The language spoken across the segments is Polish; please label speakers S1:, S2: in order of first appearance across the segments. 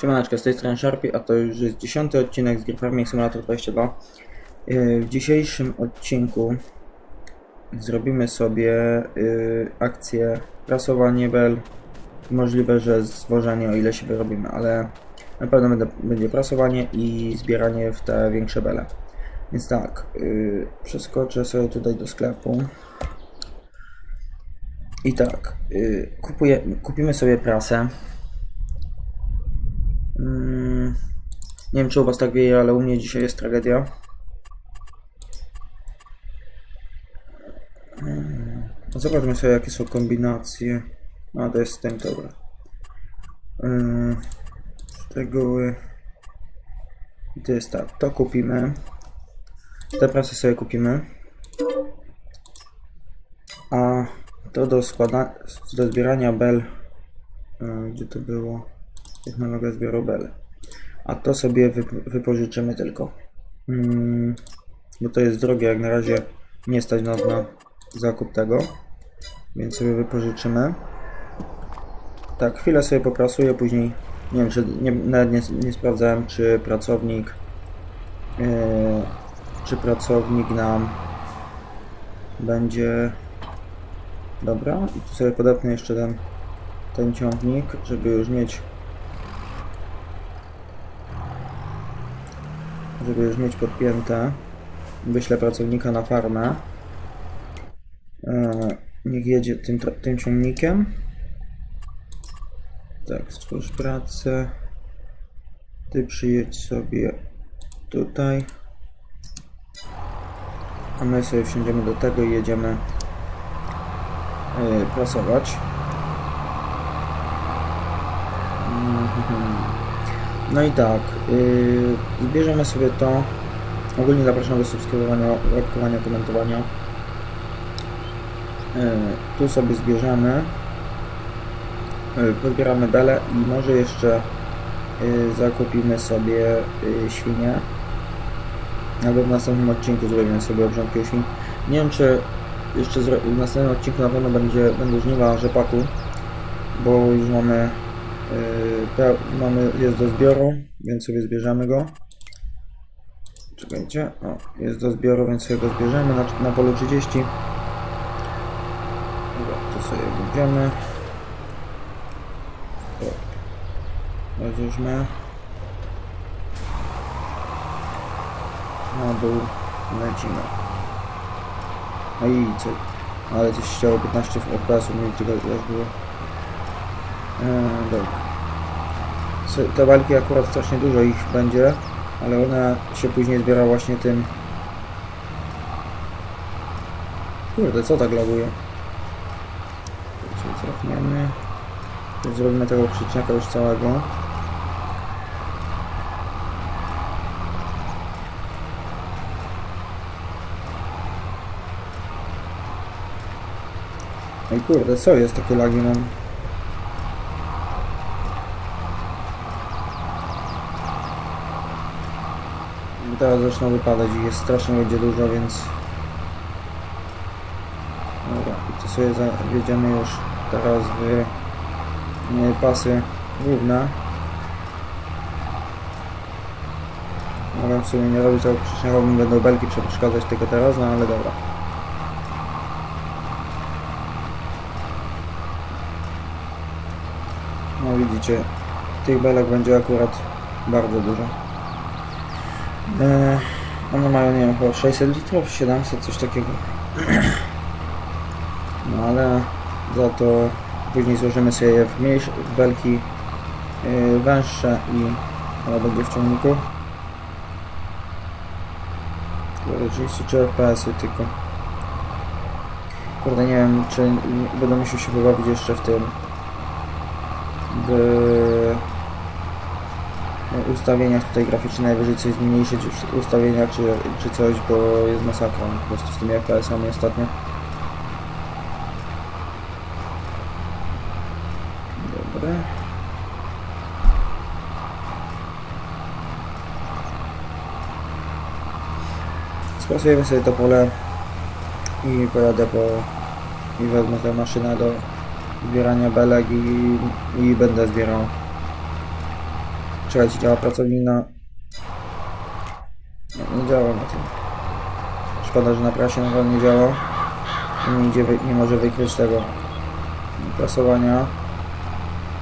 S1: Siemaneczko, z tej strony Sharpie, a to już jest dziesiąty odcinek z Gear Farming Simulator 22. Yy, W dzisiejszym odcinku zrobimy sobie yy, akcję prasowanie bel. Możliwe, że zwożenie o ile się wyrobimy, ale na pewno będzie prasowanie i zbieranie w te większe bele. Więc tak, yy, przeskoczę sobie tutaj do sklepu. I tak, kupuję, kupimy sobie prasę. Mm, nie wiem czy u was tak wieje, ale u mnie dzisiaj jest tragedia. Mm, Zobaczmy sobie jakie są kombinacje. A to jest ten, dobra. Yy, Szczegóły. I to jest tak, to kupimy. Te prasy sobie kupimy. A to do składa do zbierania bel. Yy, Gdzie to było? Technologia zbioru bel. A to sobie wyp- wypożyczymy tylko. Mm, bo to jest drogie, jak na razie nie stać na zakup tego. Więc sobie wypożyczymy. Tak, chwilę sobie poprasuję, później nie wiem, czy nie, nawet nie, nie sprawdzałem, czy pracownik yy, czy pracownik nam będzie dobra. I tu sobie podepnę jeszcze ten ten ciągnik, żeby już mieć żeby już mieć podpięte. Wyślę pracownika na farmę. E, niech jedzie tym, tym ciągnikiem. Tak, stwórz pracę. Ty przyjedź sobie tutaj. A my sobie wsiądziemy do tego i jedziemy e, prasować. Mhm. No i tak, yy, zbierzemy sobie to. Ogólnie zapraszam do subskrybowania, łapkowania, komentowania. Yy, tu sobie zbierzemy. Yy, pozbieramy bele i może jeszcze yy, zakupimy sobie yy, świnie. Albo w następnym odcinku zrobimy sobie obrządkę świń. Nie wiem czy jeszcze w następnym odcinku na pewno będzie, będą żniwa rzepaku, bo już mamy Yy, mamy, jest do zbioru, więc sobie zbierzemy go. Czekajcie, o, jest do zbioru, więc sobie go zbierzemy na, na polu 30. Dobra, to sobie będziemy. Rozróżmy. Na dół lecimy. No i co? Ale coś chciało 15 fps, mi tylko też było. Eee, dobra. Te walki akurat strasznie dużo ich będzie, ale ona się później zbiera właśnie tym. Kurde, co tak laguje? Cofniemy. Zrobimy tego przyczniaka już całego. Ej kurde, co jest takie lagi mam? Teraz zaczną wypadać i jest strasznie będzie dużo, więc... Dobra, i to sobie za- wjedziemy już teraz w e, pasy główne. Mogę w sumie nie robić tego mi będą belki przeszkadzać tylko teraz, no ale dobra. No widzicie, tych belek będzie akurat bardzo dużo. Eee, one mają, nie wiem, chyba 600 litrów, 700, coś takiego. No ale za to później złożymy sobie je w mniejsze, w belki yy, węższe i ona będzie w ciągniku. Kurde, 33 fps-y tylko. Kurde, nie wiem, czy będę musiał się pobawić jeszcze w tym w ustawieniach tutaj graficznie najwyżej coś zmniejszyć w ustawieniach czy, czy coś, bo jest masakra po prostu z tymi FPS-ami ostatnio. Dobra. Sprasujemy sobie to pole i pojadę po i wezmę tę maszynę do zbierania belek i, i będę zbierał Czekajcie, działa pracownia. Nie, nie działa na tym. Szkoda, że na prasie nadal nie działa. Nie, idzie, nie może wykryć tego prasowania.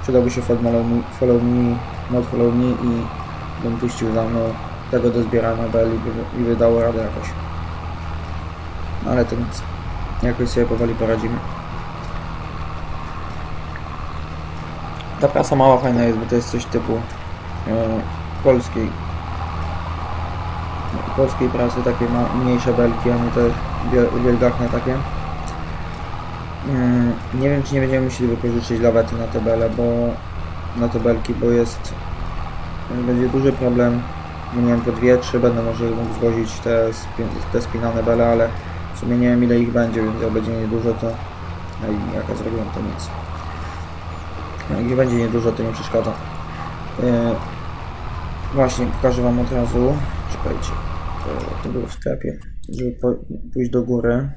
S1: Przydałby się follow me, follow me, mod follow me i bym puścił za mną tego do zbierania bel i, by- radę jakoś. No ale to nic. Jakoś sobie powoli poradzimy. Ta prasa mała fajna jest, bo to jest coś typu polskiej polskiej prasy, takie mniejsze belki, a nie te wiel- wielgachne takie. Mm, nie wiem, czy nie będziemy musieli wypożyczyć lawety na te bele, bo na te belki, bo jest będzie duży problem. No Nie wiem, po dwie, trzy będę może mógł zwozić te, te spinane bele, ale w sumie nie wiem ile ich będzie, więc jak będzie niedużo, to no i jaka zrobią, to nic. Jak ich będzie niedużo, to nie przeszkadza. E, właśnie, pokażę Wam od razu. Czekajcie. E, To było w sklepie. Żeby pójść do góry.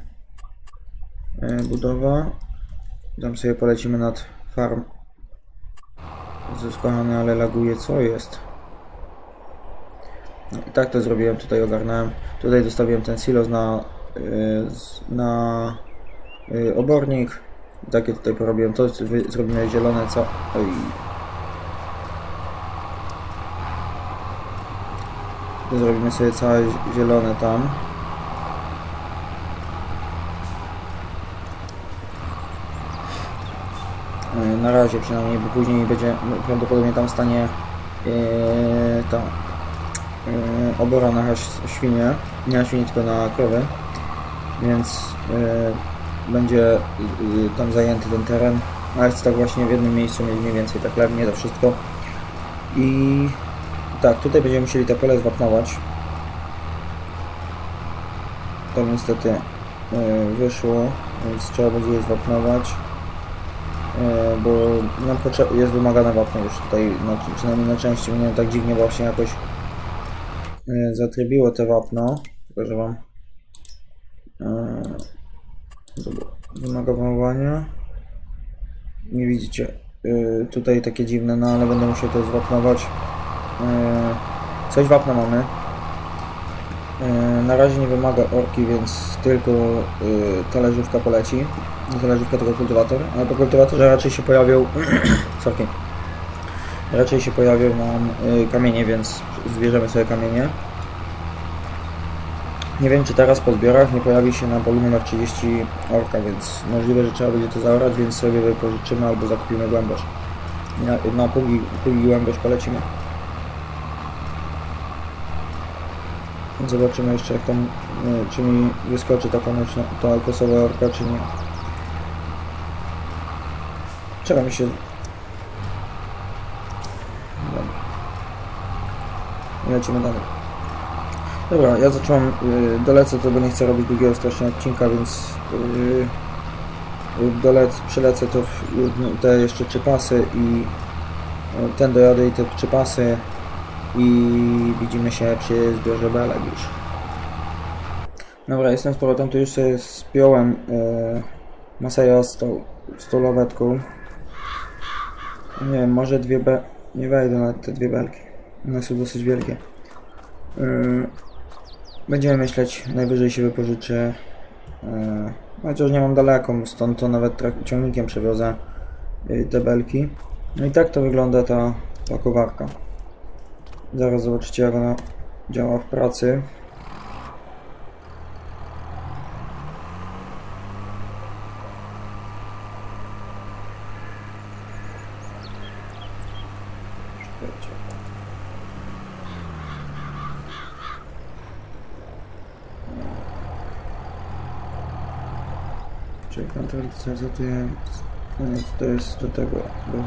S1: E, budowa. Tam sobie polecimy nad farm. Zyskany, ale laguje. Co jest? No i tak to zrobiłem. Tutaj ogarnąłem. Tutaj dostawiłem ten silos na, z- na obornik. Takie tutaj porobiłem. To zrobimy zielone. Co? Oj. Zrobimy sobie całe zi- zielone tam. E, Na razie przynajmniej, bo później będzie prawdopodobnie tam stanie e, ta e, obora na świnie, nie na świnie, tylko na krowy, więc będzie tam zajęty ten teren, ale chcę tak właśnie w jednym miejscu mniej więcej tak lewnie to wszystko. I tak, tutaj będziemy musieli te pole zwapnować to niestety e, wyszło, więc trzeba będzie je zwapnować E, bo nam jest wymagane wapno już tutaj, na, przynajmniej na części, mnie tak dziwnie właśnie jakoś e, zatrybiło te wapno, pokażę wam. Wymaga wymagowania. Nie widzicie, tutaj takie dziwne, no ale będę musiał to zwapnować. E, coś wapna mamy. E, Na razie nie wymaga orki, więc tylko y, talerzówka poleci. Talerzówka, tylko kultywator. Ale po kultywatorze raczej się pojawią. sorry. Raczej się pojawią nam kamienie, więc zbierzemy sobie kamienie. Nie wiem, czy teraz po zbiorach nie pojawi się na polu numer 30 orka, więc możliwe, że trzeba będzie to zaorać, więc sobie wypożyczymy albo zakupimy głębosz. Na, na pługi głębosz polecimy. Zobaczymy jeszcze jak tam, y, czy mi wyskoczy ta konieczna, ta kosowa orka, czy nie. Czeka mi się... Dobra. Lecimy dalej. Dobra, ja zacząłem, y, dolecę to, bo nie chcę robić długiego strasznie odcinka, więc y, y, dolec, przylecę to w, te jeszcze trzy pasy i ten dojadę i te trzy pasy i widzimy się przy zbiorze belek już. Dobra, jestem z powrotem, tu już sobie spiąłem yy, z tą, z tą lawetką. Nie wiem, może dwie be... nie wejdę na te dwie belki. One są dosyć wielkie. Yy, będziemy myśleć, najwyżej się wypożyczy. Yy, chociaż nie mam daleko, stąd to nawet ciągnikiem przewiozę te belki. No i tak to wygląda ta pakowarka. Zaraz zobaczycie jak ona działa w pracy. Czyli kontrolce, co to jest? Nie, To jest do tego, do...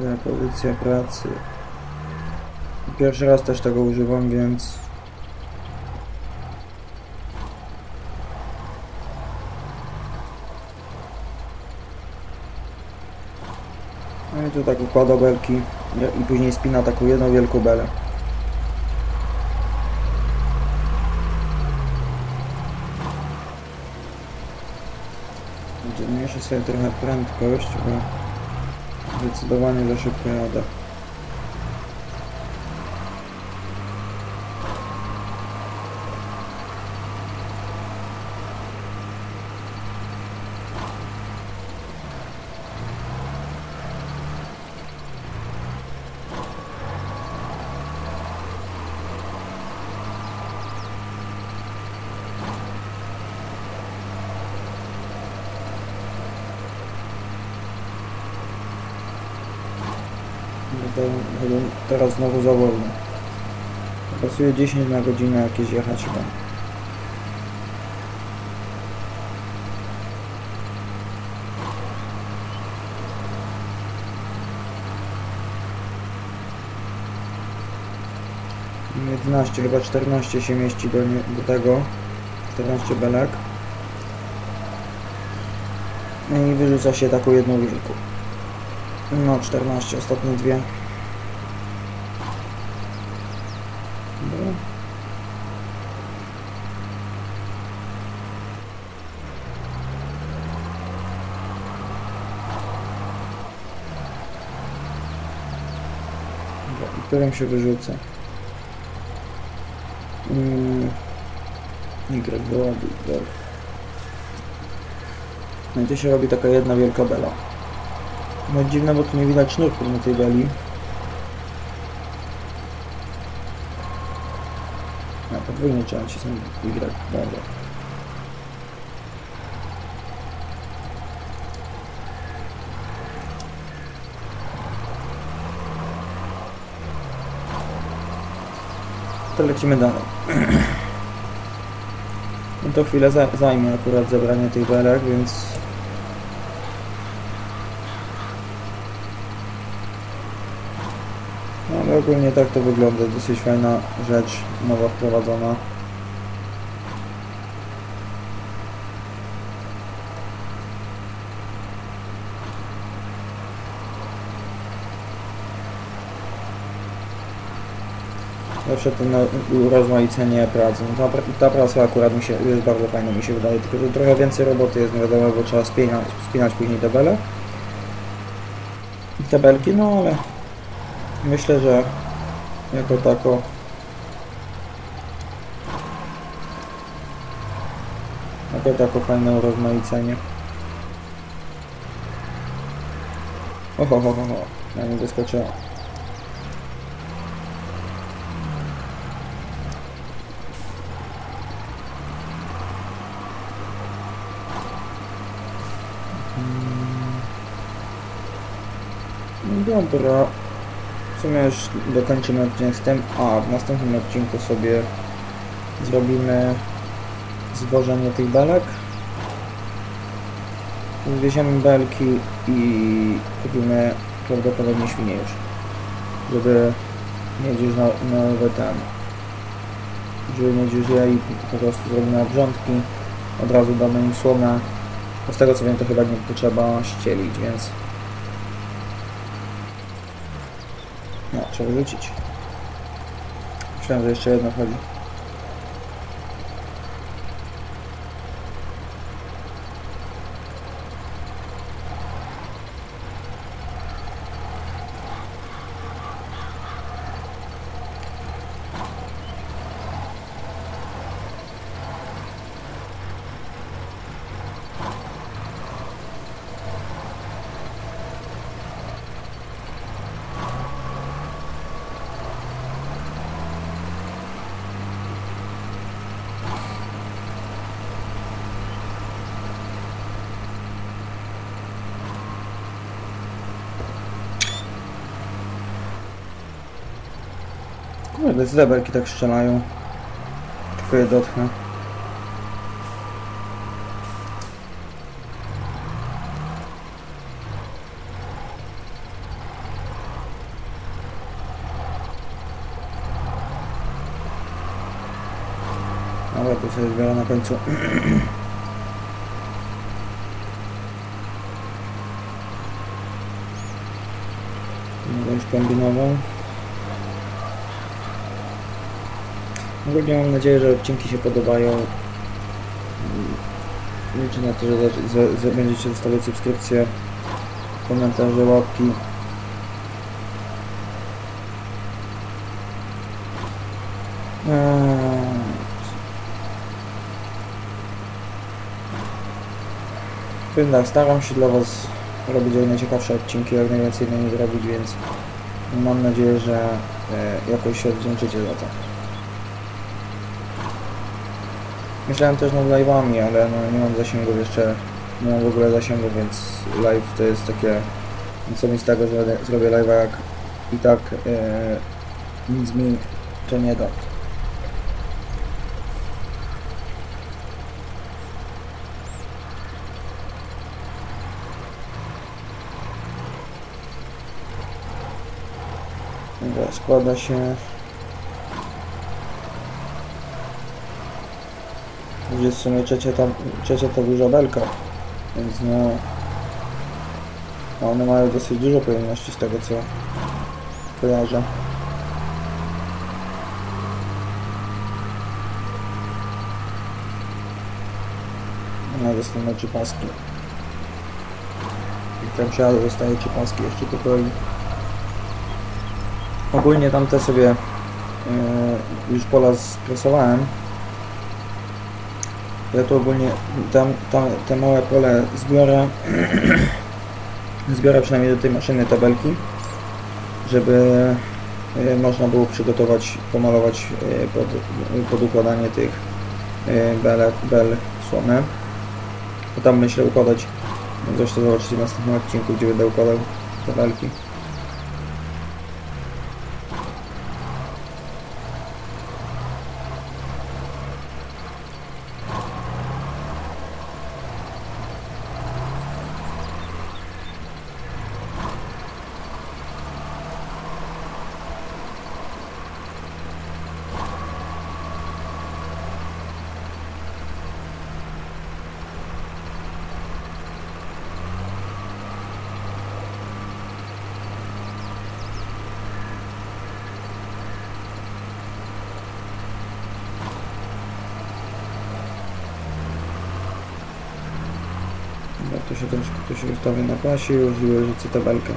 S1: Za pozycja pracy. Pierwszy raz też tego używam, więc... No i tu tak układa belki i później spina taką jedną wielką belę. Zmniejszę sobie trochę prędkość, bo zdecydowanie za szybko jadę. Teraz znowu za wolno. Pasuje 10 na godzinę jakieś jechać chyba. Jedenaście, chyba 14 się mieści do, do tego. 14 belek. No i wyrzuca się taką jedną wielką. No, 14, ostatnie dwie. Dobra. Którym się wyrzuca? Mm. Y dobra. No i tu się robi taka jedna wielka bela. No dziwne, bo tu nie widać sznurków na tej beli. A podwójnie trzeba nacisnąć Y. Dobra. To lecimy dalej. No to chwilę za zajmie akurat zebranie tych belek, więc No ale ogólnie tak to wygląda, dosyć fajna rzecz, nowa wprowadzona. To na urozmaicenie pracy. No ta, ta praca akurat mi się, jest bardzo fajna, mi się wydaje, tylko że trochę więcej roboty jest, nie wiadomo, bo trzeba spinać, spinać później tabelę. I tabelki, no ale Myślę, że jako tako jako tako fajne urozmaicenie. Oho, ho, ho. Ja nie wyskoczyła. Mm. Dobra. W sumie już dokończymy odcinek z tym, a w następnym odcinku sobie zrobimy zwożenie tych belek. Zwieziemy belki i kupimy prawdopodobnie świnie już, żeby mieć już no- nowe ten, żeby mieć już je i po prostu zrobimy obrządki, od razu damy im słomę. Bo Z tego co wiem to chyba nie potrzeba ścielić, więc Trzeba wyrzucić. Myślałem, że jeszcze jedno chodzi. Kurde, z zebelki tak strzelają. Tylko je dotknę. Ale tu sobie zbiera na końcu. Już kombinował. Ogólnie mam nadzieję, że odcinki się podobają. Liczę na to, że będziecie zostawiać subskrypcje, komentarze, łapki. Eee, Powiem tak, staram się dla Was robić jak najciekawsze odcinki, jak najwięcej na nie zrobić, więc mam nadzieję, że e, jakoś się odwdzięczycie za to. Myślałem też nad live'ami, ale no, nie mam zasięgów jeszcze, nie mam w ogóle zasięgu, więc live to jest takie, co mi z tego, zrobię live'a jak i tak e, nic mi to nie da. Dobra, składa się. Jest w sumie trzecia, tam, trzecia to duża belka, więc no. One mają dosyć dużo pojemności z tego co kojarzę. No, dostanę trzy paski. I tam się dostaje trzy paski jeszcze do broi. Ogólnie tamte sobie e, już pola spresowałem. Ja tu ogólnie tam, tam te małe pole zbiorę. zbiorę przynajmniej do tej maszyny tabelki, żeby e, można było przygotować, pomalować e, pod, pod układanie tych e, bel, bel słomy. Bo tam myślę układać, zresztą zobaczycie w następnym odcinku, gdzie będę układał tabelki. Dobra, to się ustawię na pasie i rzucę tabelkę.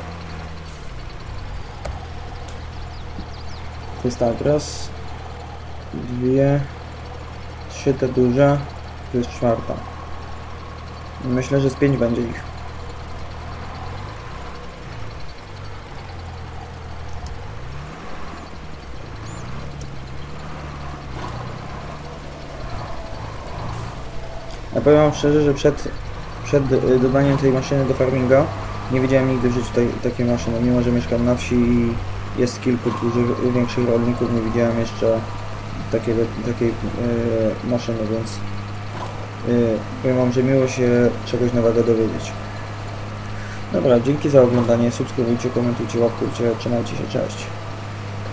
S1: To jest tak, raz, dwie, trzy te duże, to jest czwarta. Myślę, że z pięć będzie ich. Ja powiem wam szczerze, że przed, przed y, dodaniem tej maszyny do farminga nie widziałem nigdy w życiu tej, takiej maszyny. Mimo, że mieszkam na wsi i jest kilku dużych, większych rolników, nie widziałem jeszcze takiego, takiej y, maszyny, więc y, powiem wam, że miło się czegoś nowego dowiedzieć. Dobra, dzięki za oglądanie, subskrybujcie, komentujcie, łapkujcie, trzymajcie się, cześć.